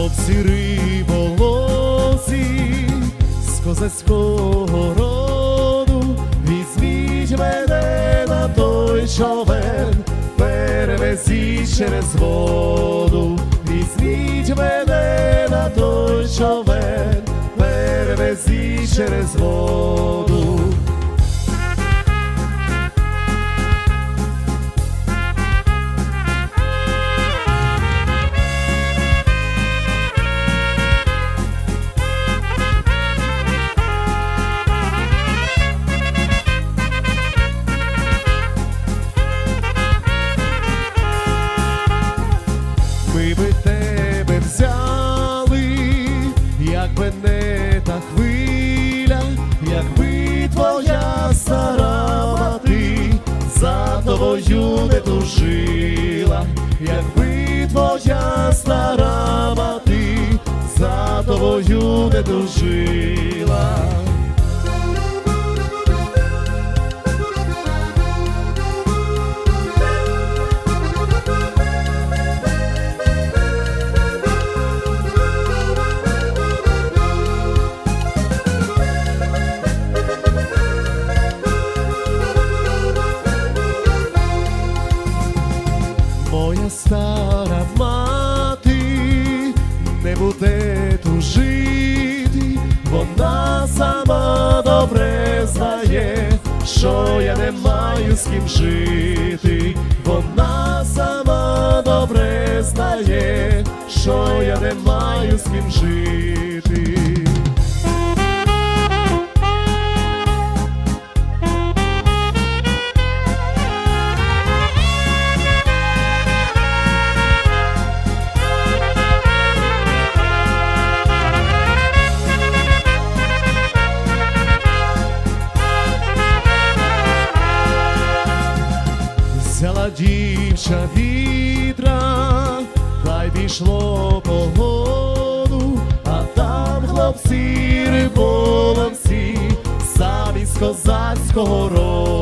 хлопці риболовці з козацького роду, візьміть мене на той човен, перевезіть через воду, візьміть мене на той човен, перевезіть через воду. Ми би тебе взяли, якби не та хвиля, якби твоя стара мати за тобою не тужила, якби твоя стара мати за тобою не тужила. Що я не маю з ким жити, вона сама добре знає, що я не маю з ким жити. Дівча вітра, хай пішло погоду, а там хлопці риболовці, самі з козацького роду.